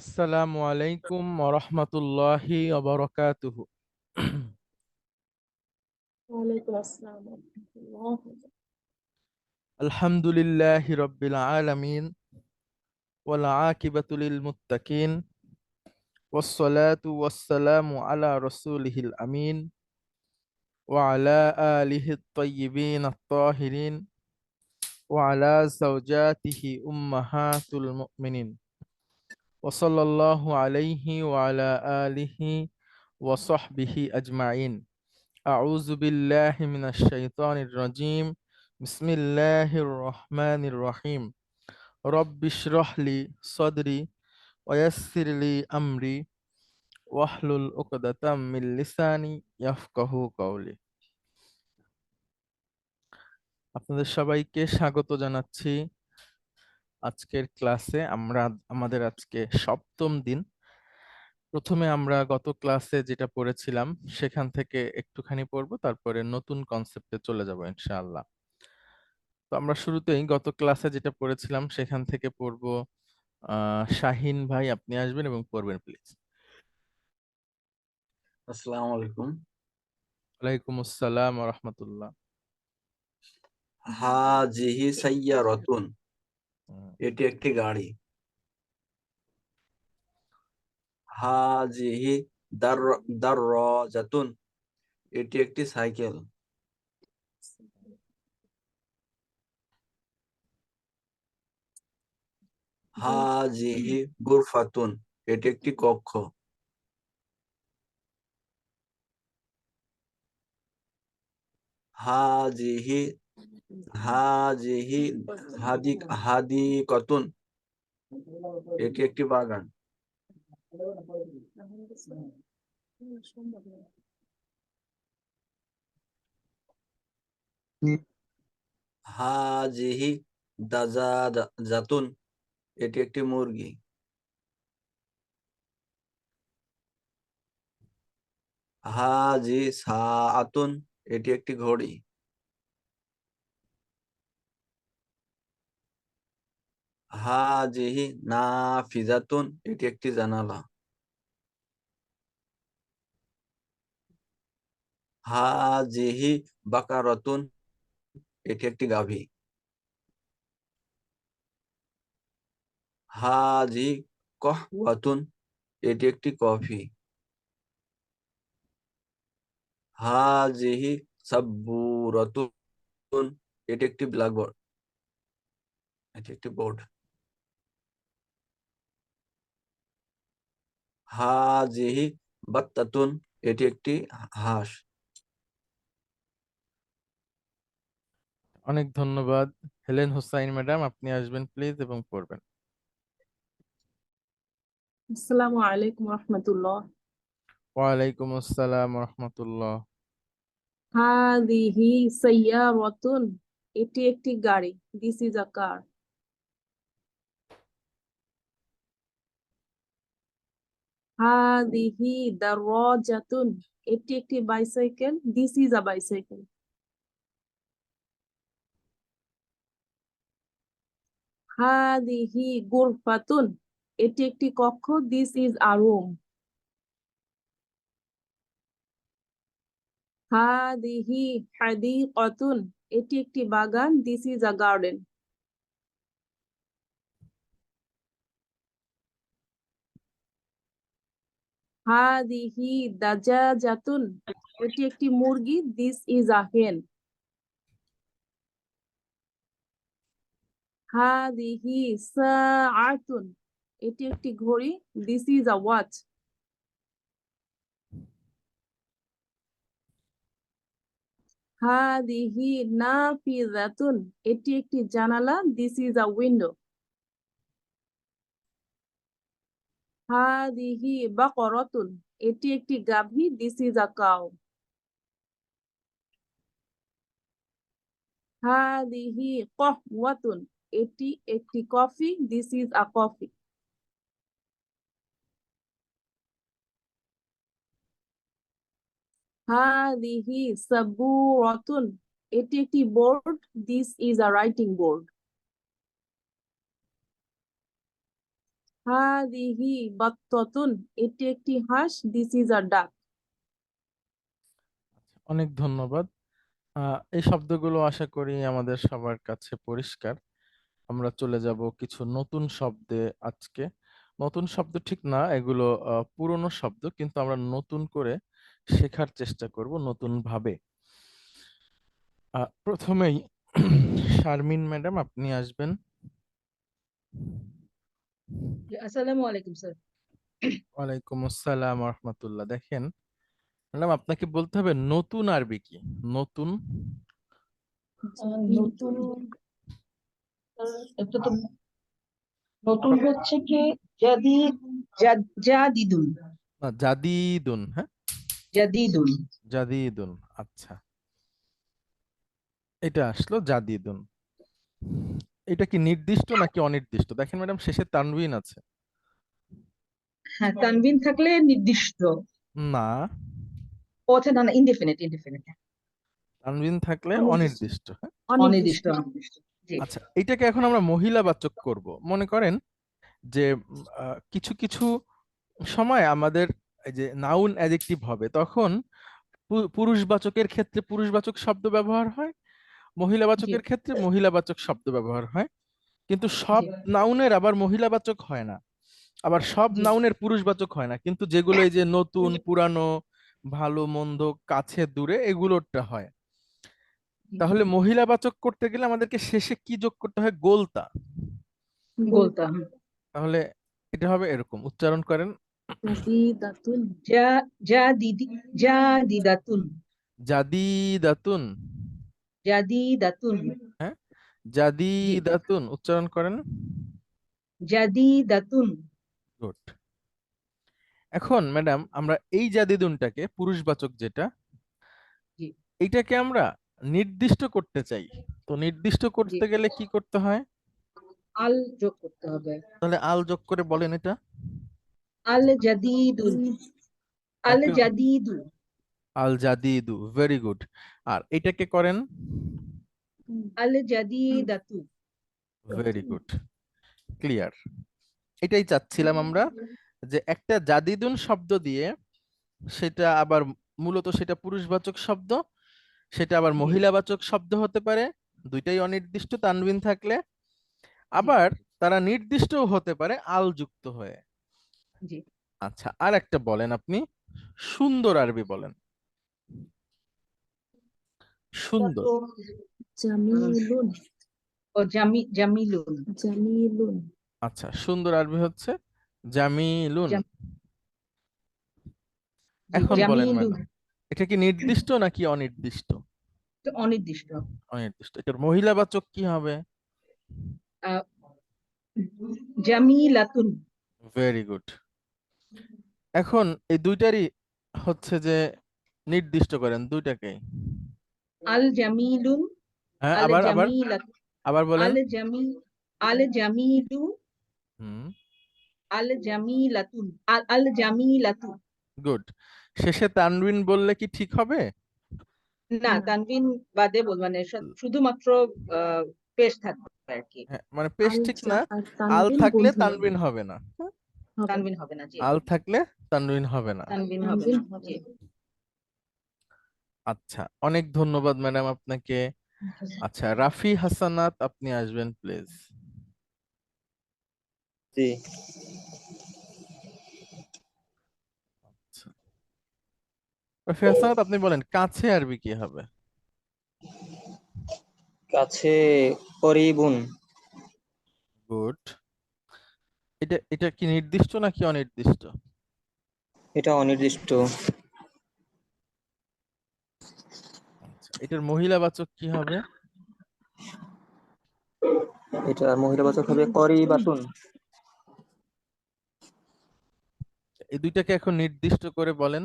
আসসালামু আলাইকুম ওরহমতুল্লাহি ওবরকাতুহু ওয়ালাইকুম আসসালাম ওয়া রাহমাতুল্লাহ। আলহামদুলিল্লাহি রব্বিল আলামিন ওয়াল আকিবাতু লিল মুত্তাকিন والصلاة والسلام على رسوله الأمين وعلى آله الطيبين الطاهرين وعلى زوجاته أمهات المؤمنين ওসল্লাহ আলাইহি ওয়াসহবিহি আজমাইন। আউজুবিল্লাহি মিনাশ শাইতানির রাজিম। বিসমিল্লাহির রহমানির রহিম। রব্বিশরহলি সদরি ওয়াসিরলি আমরি ওয়াহলুল উকদাতাম মিন লিসানি ইয়াফকাহু কাউলি আপনাদের সবাইকে স্বাগত জানাচ্ছি। আজকের ক্লাসে আমরা আমাদের আজকে সপ্তম দিন। প্রথমে আমরা গত ক্লাসে যেটা পড়েছিলাম সেখান থেকে একটুখানি পড়ব তারপরে নতুন কনসেপ্টে চলে যাব ইনশাআল্লাহ। তো আমরা শুরুতেই গত ক্লাসে যেটা পড়েছিলাম সেখান থেকে পড়ব আহ শাহিন ভাই আপনি আসবেন এবং পড়বেন প্লিজ আসসালামু আলাইকুম। ওয়ালাইকুম আসসালাম রহমতুল্লাহ। হাজিহি সাইয়ারাতুন। এটি একটি গাড়ি হাজিহি দার দাররাজাতুন এটি একটি সাইকেল হাজিহি গুরফাতুন এটি একটি কক্ষ হাজিহি হাজিহি হাদিক হাদিকাতুন এটি একটি বাগান হাজিহি দাজাজাতুন এটি একটি মুরগি হাজি সাআতুন এটি একটি ঘড়ি হাজিহি নাফিজাতুন, এটি একটি জানালা। হাজিহি বাকারাতুন, এটি একটি গাভী। হাজি কহওয়াতুন, এটি একটি কফি। হাজিহি সাব্বুরাতুন, এটি একটি ব্ল্যাকবোর্ড। এটি একটি বোর্ড। হাজিহি বাত্তাতুন এটি একটি হাঁস। অনেক ধন্যবাদ। হেলেন হোসাইন ম্যাডাম আপনি আসবেন প্লিজ এবং পড়বেন। আসসালামু আলাইকুম ওয়া রাহমাতুল্লাহ। ওয়ালাইকুম আসসালাম রহমতুল্লাহ। হাদিহি সাইয়ারাতুন এটি একটি গাড়ি। দিস ইজ আ কার হাদিহি দাররাজাতুন এটি একটি bicycle this is a bicycle হাদিহি গুরফাতুন, এটি একটি কক্ষ দিস ইজ আ রুম হাদিহি হাদিকাতুন, এটি একটি বাগান দিস ইজ আ গার্ডেন হাদিহি দাজাজাতুন, এটি একটি মুরগি দিস ইজ আ হেন হাদিহি সাআতুন, এটি একটি ঘড়ি দিস ইজ আ ওয়াচ হাদিহি নাফিজাতুন এটি একটি জানালা দিস ইজ আ উইন্ডো হাদিহি বাকরাতুন, এটি একটি গাভী দিস ইজ আ কাউ হাদিহি কহওয়াতুন, এটি একটি coffee this is a coffee হাদিহি সাবুরাতুন, এটি একটি board this is a writing board হাদিহি বাত্তাতুন, এটি একটি হাঁস দিস ইজ আ ডাক অনেক ধন্যবাদ। এই শব্দগুলো আশা করি আমাদের সবার কাছে পরিষ্কার। আমরা চলে যাব কিছু নতুন শব্দে আজকে। নতুন শব্দ ঠিক না, এগুলো পুরনো শব্দ, কিন্তু আমরা নতুন করে শেখার চেষ্টা করব নতুন ভাবে প্রথমেই শারমিন ম্যাডাম, আপনি আসবেন। আসসালামু আলাইকুম স্যার। ওয়ালাইকুম আসসালাম রহমতুল্লাহ দেখেন ম্যাডাম আপনাকে বলতে হবে নতুন আরবি কি? নতুন? নতুন নতুন। হচ্ছে কি জাদি জাদিদুন। না জাদিদুন হ্যাঁ? জাদিদুন। জাদিদুন আচ্ছা। এটা আসলো জাদিদুন। এটা কি নির্দিষ্ট নাকি অনির্দিষ্ট? দেখেন ম্যাডাম শেষে তানবিন আছে। হ্যাঁ তানবিন থাকলে নির্দিষ্ট। না। ও আচ্ছা না না ইনডেফিনিট ইনডেফিনিট তানবিন থাকলে অনির্দিষ্ট। অনির্দিষ্ট হ্যাঁ? আচ্ছা এটাকে এখন আমরা মহিলাবাচক করব। মনে করেন যে কিছু কিছু সময় আমাদের এই যে নাউন অ্যাডজেক্টিভ হবে তখন পুরুষবাচকের ক্ষেত্রে পুরুষবাচক শব্দ ব্যবহার হয় মহিলাবাচকের ক্ষেত্রে মহিলাবাচক শব্দ ব্যবহার হয়। কিন্তু সব নাউনের আবার মহিলাবাচক হয় না। আবার সব। নাউনের পুরুষবাচক হয় না। কিন্তু যেগুলো এই যে নতুন পুরানো ভালো মন্দ কাছে দূরে এগুলোরটা হয়। তাহলে মহিলাবাচক করতে গেলে আমাদেরকে শেষে কি যোগ করতে হয়? গোলতা। গোলতা। তাহলে এটা হবে এরকম। উচ্চারণ করেন। জাদিদাতুন। যা জাদিদি জাদিদাতুন। জাদিদাতুন। জাদিদাতুন জাদিদাতুন উচ্চারণ করেন। জাদিদাতুন। গুড। এখন ম্যাডাম আমরা এই জাদিদুনটাকে পুরুষবাচক যেটা এইটাকে আমরা নির্দিষ্ট করতে চাই। তো নির্দিষ্ট করতে গেলে কি করতে হয়? আল যোগ করতে হবে। তাহলে আল যোগ করে বলেন এটা। আল জাদিদুন। আল একদম। জাদিদু আল জাদিদু ভেরি গুড আর এটাকে করেন? আল জাদিদাতু। ভেরি গুড ক্লিয়ার এটাই চাচ্ছিলাম আমরা যে একটা জাদিদুন শব্দ দিয়ে সেটা আবার মূলত সেটা পুরুষবাচক শব্দ সেটা আবার মহিলাবাচক শব্দ হতে পারে দুইটাই অনির্দিষ্ট তানবিন থাকলে। আবার তারা নির্দিষ্টও হতে পারে আল যুক্ত হয়ে। জি। আচ্ছা আর একটা বলেন আপনি। সুন্দর আরবি বলেন। সুন্দর। জামিলুন ও জামি জামিলুন জামিলুন আচ্ছা সুন্দর আরবি হচ্ছে জামিলুন জাম- এখন বলেন ম্যাডাম। এটা কি নির্দিষ্ট নাকি অনির্দিষ্ট? তো অনির্দিষ্ট। অনির্দিষ্ট। এটার মহিলাবাচক কি হবে? জামিলাতুন। ভেরি গুড এখন এই দুইটারই হচ্ছে যে নির্দিষ্ট করেন দুইটাকেই। আল জামিলুন হ্যাঁ আল আবার আবার আবার বলেন। আল জামি আল জামিলু হুম। আল জামিলাতুন আল আল জামিলাতু। গুড। শেষে তানবিন বললে কি ঠিক হবে? না তানবিন বাদে বল মানে শুধুমাত্র আহ, পেশ থাকবে আর কি হ্যাঁ মানে পেশ ঠিক না আল থাকলে তানবিন হবে না। তানবিন হবে না জি। আল থাকলে তানবিন হবে না। তানবিন হবে না জি। না। আচ্ছা অনেক ধন্যবাদ ম্যাডাম আপনাকে। আচ্ছা। রাফি হাসানাত আপনি আসবেন প্লিজ। জি। রাফি হাসানাত আপনি বলেন কাছে আরবি কি হবে? কাছে করিবুন। গুড। এটা এটা কি নির্দিষ্ট নাকি অনির্দিষ্ট? এটা অনির্দিষ্ট। এটার মহিলাবাচক কি হবে? এটা মহিলাবাচক হবে করিবাতুন এই দুইটাকে এখন নির্দিষ্ট করে বলেন।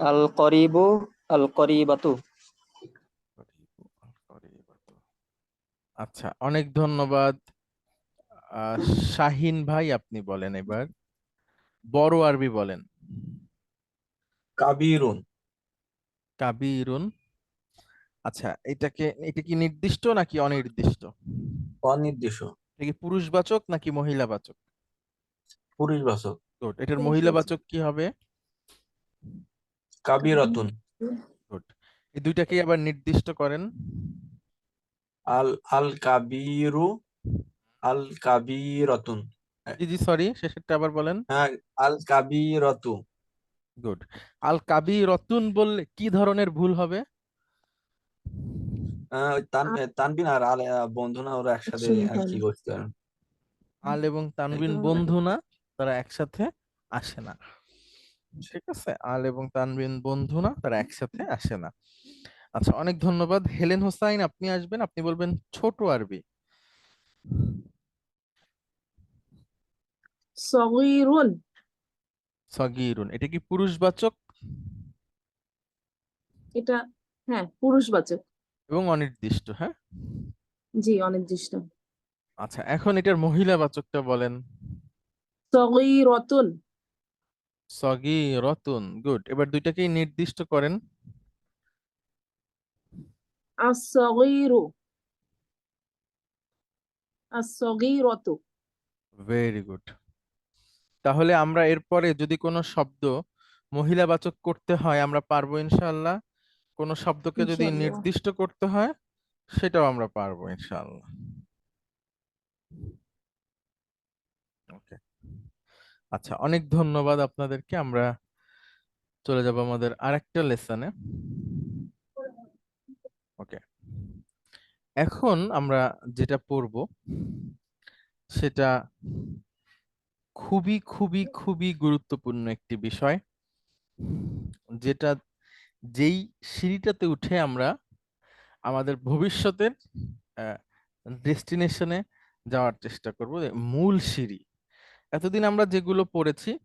আল করিবু আল করিবাতু। আচ্ছা অনেক ধন্যবাদ। আহ, শাহিন ভাই আপনি বলেন এবার। বড় আরবি বলেন। কাবিরুন। কাবিরুন। আচ্ছা এটাকে এটা কি নির্দিষ্ট নাকি অনির্দিষ্ট? অনির্দিষ্ট। এটা কি পুরুষবাচক নাকি মহিলাবাচক? পুরুষবাচক। গুড এটার। মহিলাবাচক কি হবে? কাবিরাতুন। গুড এই দুইটাকে আবার নির্দিষ্ট করেন। আল আল কাবিরু আল কাবিরাতুন। জি জি সরি শেষেরটা আবার বলেন। হ্যাঁ আল কাবিরাতু। গুড আল কাবি রতুন বললে কি ধরনের ভুল হবে? আহ, তানবিন আর আল বন্ধু না ওরা একসাথে আর কি করতে আল এবং তানবিন বন্ধু না তারা একসাথে আসে না। ঠিক আছে? আল এবং তানবিন বন্ধু না তারা একসাথে আসে না। আচ্ছা অনেক ধন্যবাদ। হেলেন হোসাইন আপনি আসবেন আপনি বলবেন ছোট আরবি। সগীরুন। সগীরুন। এটা কি পুরুষবাচক? এটা হ্যাঁ পুরুষবাচক। এবং অনির্দিষ্ট হ্যাঁ? জি অনির্দিষ্ট। আচ্ছা এখন এটার মহিলাবাচকটা বলেন। সগীরতুন। সগীরতুন গুড। এবার দুইটাকেই নির্দিষ্ট করেন। আস-সগীরু। আস-সগীরতু। Very good. তাহলে আমরা এরপরে যদি কোনো শব্দ মহিলাবাচক করতে হয় আমরা পারব ইনশাআল্লাহ। কোনো শব্দকে যদি নির্দিষ্ট করতে হয় সেটাও আমরা পারব ইনশাআল্লাহ। ওকে আচ্ছা অনেক ধন্যবাদ আপনাদেরকে। আমরা চলে যাব আমাদের আরেকটা লেসনে। ওকে এখন আমরা যেটা পড়ব সেটা খুবই খুবই খুবই গুরুত্বপূর্ণ একটি বিষয়। যেটা যেই সিঁড়িটাতে উঠে আমরা আমাদের ভবিষ্যতের ডেস্টিনেশনে যাওয়ার চেষ্টা করব মূল সিঁড়ি। এতদিন আমরা যেগুলো পড়েছি,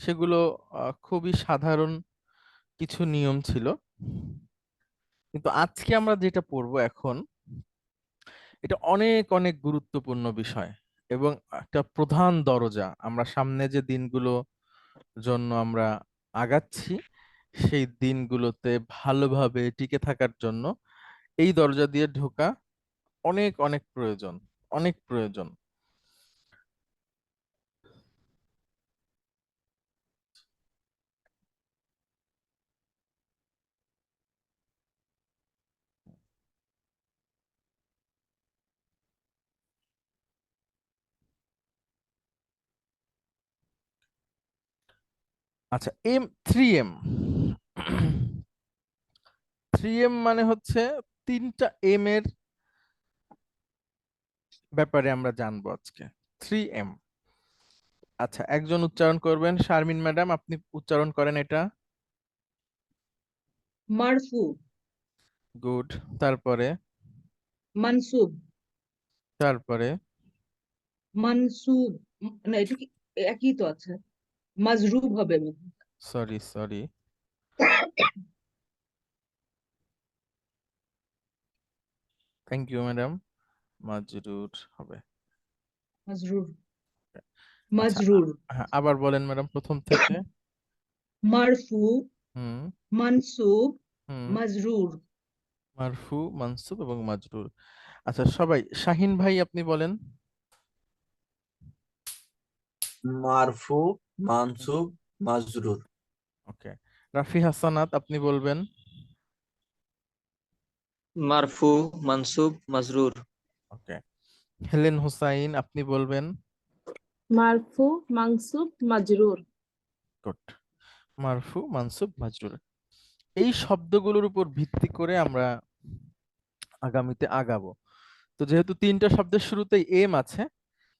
সেগুলো খুবই সাধারণ কিছু নিয়ম ছিল। কিন্তু আজকে আমরা যেটা পড়ব এখন, এটা অনেক অনেক গুরুত্বপূর্ণ বিষয়। এবং একটা প্রধান দরজা, আমরা সামনে যে দিনগুলো জন্য আমরা আগাচ্ছি, সেই দিনগুলোতে ভালোভাবে টিকে থাকার জন্য এই দরজা দিয়ে ঢোকা অনেক অনেক প্রয়োজন অনেক প্রয়োজন। আচ্ছা M three M three M মানে হচ্ছে তিনটা এম এর ব্যাপারে আমরা জানব আজকে। থ্রি এম আচ্ছা একজন উচ্চারণ করবেন। শারমিন ম্যাডাম আপনি উচ্চারণ করেন এটা। মারফু। গুড। তারপরে? মানসুব। তারপরে? মানসুব। না এটা কি একই তো আছে। মাজরুব হবে sorry sorry thank you madam মাজরুর হবে। মাজরুর। মাজরুর। হ্যাঁ আবার বলেন ম্যাডাম প্রথম থেকে। মারফু। হুম। মানসুব। মাজরুর। মারফু মানসুব এবং মাজরুর। আচ্ছা সবাই শাহিন ভাই আপনি বলেন। মারফু। মানসুব মাজরুর। ওকে। রাফি হাসানাত আপনি বলবেন? মারফু মানসুব মাজরুর। ওকে। হেলেন হুসাইন আপনি বলবেন? মারফু মানসুব মাজরুর। গুড। মারফু মানসুব মাজরুর। এই শব্দগুলোর উপর ভিত্তি করে আমরা আগামীতে আগাবো। তো যেহেতু তিনটা শব্দের শুরুতেই এম আছে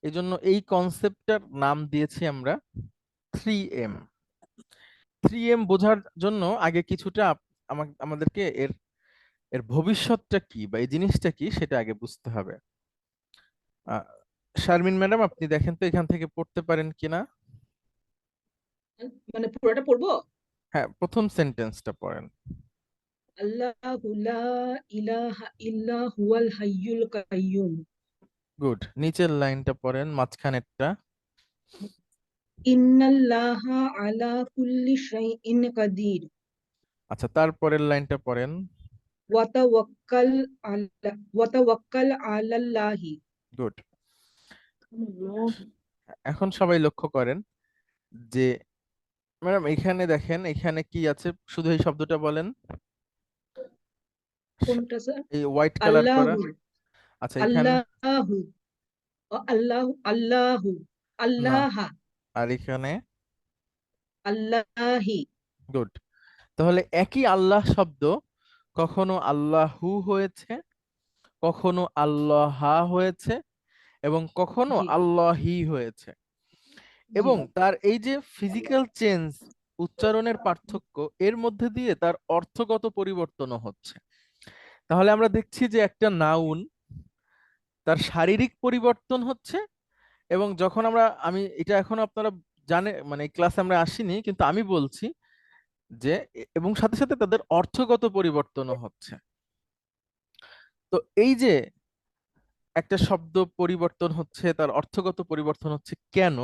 এজন্য এই কনসেপ্টটার নাম দিয়েছি আমরা থ্রি এম থ্রি এম বোঝার জন্য আগে কিছুটা আমাদেরকে এর এর ভবিষ্যৎটা কি বা এই জিনিসটা কি সেটা আগে বুঝতে হবে। শারমিন ম্যাডাম আপনি দেখেন তো এখান থেকে পড়তে পারেন কিনা মানে পুরোটা পড়ব? হ্যাঁ প্রথম সেন্টেন্সটা পড়েন। আল্লাহু লা ইলাহা ইল্লা হুয়াল হাইয়ুল কাইয়ুম। গুড নিচের লাইনটা পড়েন মাঝখানেরটা। ইন্নাল্লাহা আলা কুল্লি শাইইন কাদির। আচ্ছা তারপরের লাইনটা পড়েন। আলা আলাল্লাহি। গুড। এখন সবাই লক্ষ্য করেন যে ম্যাডাম এখানে দেখেন এখানে কি আছে? শুধু এই শব্দটা বলেন। কোনটা স্যার? এই হোয়াইট কালার করা। আচ্ছা এখানে আল্লাহু। আল্লাহু আল্লাহু আল্লাহা। আর এখানে আল্লাহি। গুড তাহলে একই আল্লাহ শব্দ কখনো আল্লাহু হয়েছে কখনো আল্লাহা হয়েছে এবং কখনো। আল্লাহি হয়েছে। এবং তার এই যে ফিজিক্যাল চেঞ্জ উচ্চারণের পার্থক্য এর মধ্যে দিয়ে তার অর্থগত পরিবর্তনও হচ্ছে। তাহলে আমরা দেখছি যে একটা নাউন তার শারীরিক পরিবর্তন হচ্ছে এবং যখন আমরা, আমি, এটা এখন আপনারা জানে মানে ক্লাসে আমরা আসিনি, কিন্তু আমি বলছি যে এবং সাথে সাথে তাদের অর্থগত পরিবর্তনও হচ্ছে। তো এই যে একটা শব্দ পরিবর্তন হচ্ছে, তার অর্থগত পরিবর্তন হচ্ছে কেন?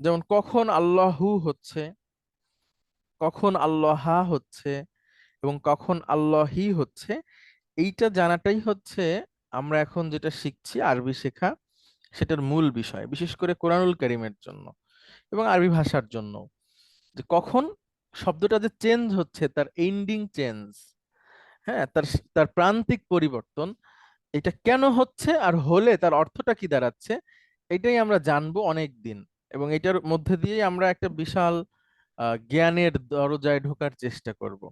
যেমন কখন আল্লাহু হচ্ছে, কখন আল্লাহা হচ্ছে, এবং কখন আল্লাহি হচ্ছে, এইটা জানাটাই হচ্ছে, আমরা এখন যেটা শিখছি আরবি শেখা সেটার মূল বিষয়, বিশেষ করে কোরআনুল কারীমের জন্য এবং আরবি ভাষার জন্য। যে কখন শব্দটা যে চেঞ্জ হচ্ছে, তার এন্ডিং চেঞ্জ হ্যাঁ তার তার প্রান্তিক পরিবর্তন, এটা কেন হচ্ছে আর হলে তার অর্থটা কি দাঁড়াচ্ছে, এটাই আমরা জানব অনেক দিন এবং এটার মধ্যে দিয়েই আমরা একটা বিশাল জ্ঞানের দরজায় ঢোকার চেষ্টা করব।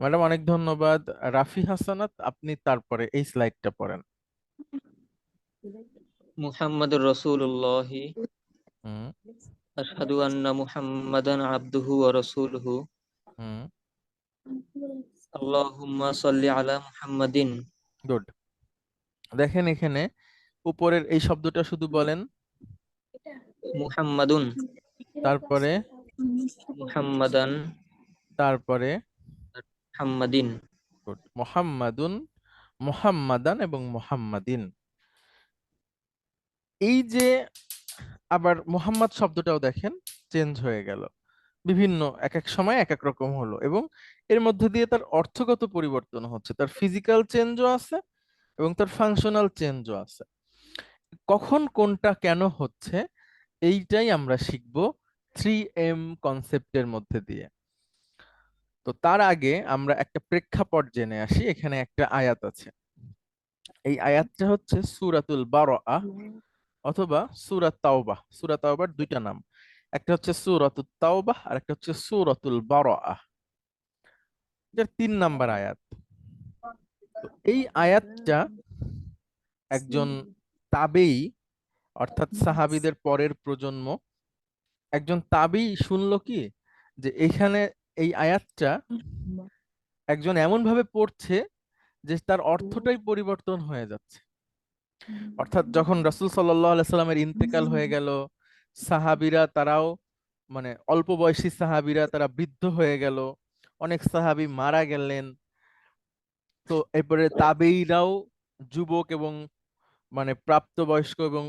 ম্যাডাম, অনেক ধন্যবাদ। রাফি হাসানাত, আপনি তারপরে এই স্লাইডটা পড়েন। মুহাম্মাদুর রাসূলুল্লাহ। আশহাদু আন্না মুহাম্মাদান আবদুহু ওয়া রাসূলুহু। হুম। আল্লাহুম্মা সাল্লি আলা মুহাম্মাদিন। গুড। দেখেন এখানে উপরের এই শব্দটা শুধু বলেন। মুহাম্মাদুন। তারপরে? মুহাম্মাদান। তারপরে? মুহাম্মাদিন। মোহাম্মাদুন মোহাম্মাদান এবং মোহাম্মাদিন। এই যে আবার মোহাম্মদ শব্দটাও দেখেন, চেঞ্জ হয়ে গেল। বিভিন্ন এক এক সময় এক এক রকম হলো এবং এর মধ্যে দিয়ে তার অর্থগত পরিবর্তন হচ্ছে। তার ফিজিক্যাল চেঞ্জও আছে এবং তার ফাংশনাল চেঞ্জও আছে। কখন কোনটা কেন হচ্ছে এইটাই আমরা শিখব থ্রি এম কনসেপ্টের মধ্যে দিয়ে। তো তার আগে আমরা একটা প্রেক্ষাপট জেনে আসি, এখানে একটা আয়াত আছে। এই আয়াতটা হচ্ছে সূরাতুল বারাআ। অথবা সূরা তাওবাহ সূরা তাওবার দুইটা নাম। একটা হচ্ছে সূরাতুত তাওবাহ আর একটা হচ্ছে সূরাতুল বারাআ। এটার তিন নাম্বার আয়াত। এই আয়াতটা একজন তাবেই, অর্থাৎ সাহাবিদের পরের প্রজন্ম, একজন তাবেই শুনলো কি? যে এখানে এই আয়াতটা একজন এমন ভাবে পড়ছে যে তার অর্থটাই পরিবর্তন হয়ে যাচ্ছে। অর্থাৎ যখন রাসুল সাল্লাহ ইন্তেকাল হয়ে গেল সাহাবিরা তারাও মানে অল্প বয়সী সাহাবিরা তারা বৃদ্ধ হয়ে গেল অনেক সাহাবি মারা গেলেন। তো এরপরে তাবেইরাও যুবক এবং মানে প্রাপ্তবয়স্ক এবং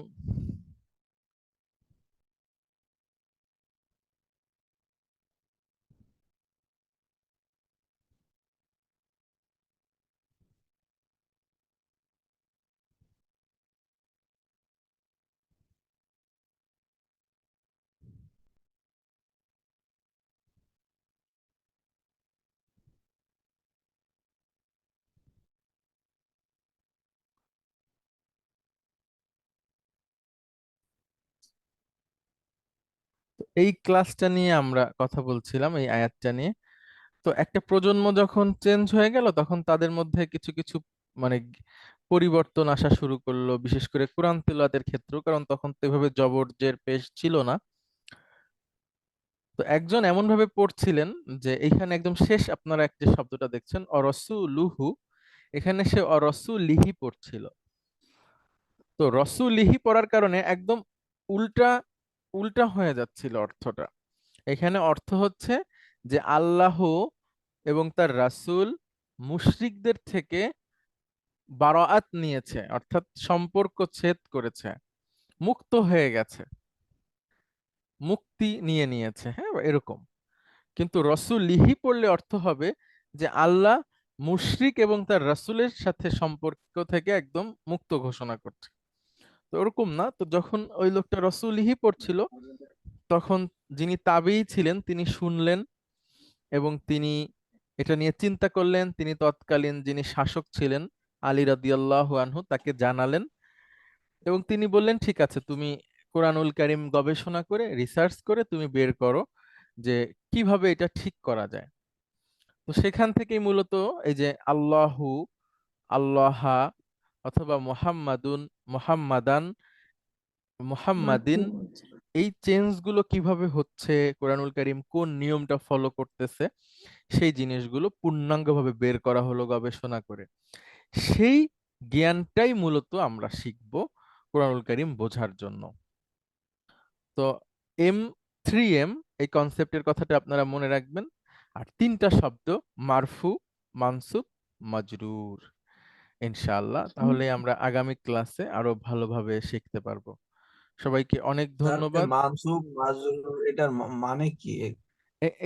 এই ক্লাসটা নিয়ে আমরা কথা বলছিলাম, এই আয়াতটা নিয়ে। তো একটা প্রজন্ম যখন চেঞ্জ হয়ে গেল, তখন তাদের মধ্যে কিছু কিছু মানে পরিবর্তন আসা শুরু করল, বিশেষ করে কোরআন তিলাওয়াতের ক্ষেত্রেও, কারণ তখন তো এভাবে জবর জের পেশ ছিল না। তো একজন এমন ভাবে পড়ছিলেন যে এইখানে একদম শেষ আপনারা একটা শব্দটা দেখছেন, অরসুলুহু, এখানে সে অরসু লিহি পড়ছিল। তো রসু লিহি পড়ার কারণে একদম উল্টা উল্টা হয়ে যাচ্ছিল অর্থটা। এখানে অর্থ হচ্ছে যে আল্লাহ এবং তার রাসূল মুশরিকদের থেকে বারাআত নিয়েছে, অর্থাৎ সম্পর্ক ছেদ করেছে, মুক্ত হয়ে গেছে, মুক্তি নিয়ে নিয়েছে হ্যাঁ এরকম। কিন্তু রসুল লিহি পড়লে অর্থ হবে যে আল্লাহ মুশরিক এবং তার রাসূলের সাথে সম্পর্ক থেকে একদম মুক্ত ঘোষণা করছে। তো ওরকম না। তো যখন ওই লোকটা রসুলিহি পড়ছিল, তখন যিনি তাবেই ছিলেন, তিনি শুনলেন এবং তিনি এটা নিয়ে চিন্তা করলেন। তিনি তৎকালীন যিনি শাসক ছিলেন, আলী রাদিয়াল্লাহু আনহু, তাকে জানালেন এবং তিনি বললেন, ঠিক আছে, তুমি কোরআনুল কারিম গবেষণা করে রিসার্চ করে তুমি বের করো যে কীভাবে এটা ঠিক করা যায়। তো সেখান থেকেই মূলত এই যে আল্লাহু, আল্লাহা অথবা মোহাম্মাদুন মোহাম্মাদান মোহাম্মাদিন এই চেঞ্জগুলো কীভাবে হচ্ছে কোরআনুল কারিম কোন নিয়মটা ফলো করতেছে সেই জিনিসগুলো পূর্ণাঙ্গভাবে বের করা হলো গবেষণা করে। সেই জ্ঞানটাই মূলত আমরা শিখব কোরআনুল কারিম বোঝার জন্য। তো এম থ্রি এম এই কনসেপ্টের কথাটা আপনারা মনে রাখবেন। আর তিনটা শব্দ মারফু মানসুব মাজরুর। ইনশাআল্লাহ। তাহলে আমরা আগামী ক্লাসে আরও ভালোভাবে শিখতে পারব। সবাইকে অনেক ধন্যবাদ। মানসুব মাজরুর এটার মানে কি?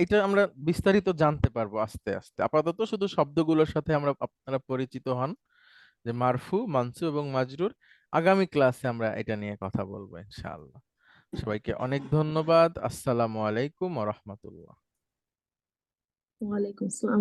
এটা আমরা বিস্তারিত জানতে পারব আস্তে আস্তে। আপাতত শুধু শব্দগুলোর সাথে আমরা আপনারা পরিচিত হন যে মারফু মানসু এবং মাজরুর আগামী ক্লাসে আমরা এটা নিয়ে কথা বলব ইনশাআল্লাহ। সবাইকে অনেক ধন্যবাদ। আসসালামু আলাইকুম ওয়া রাহমাতুল্লাহ। ওয়ালাইকুম আসসালাম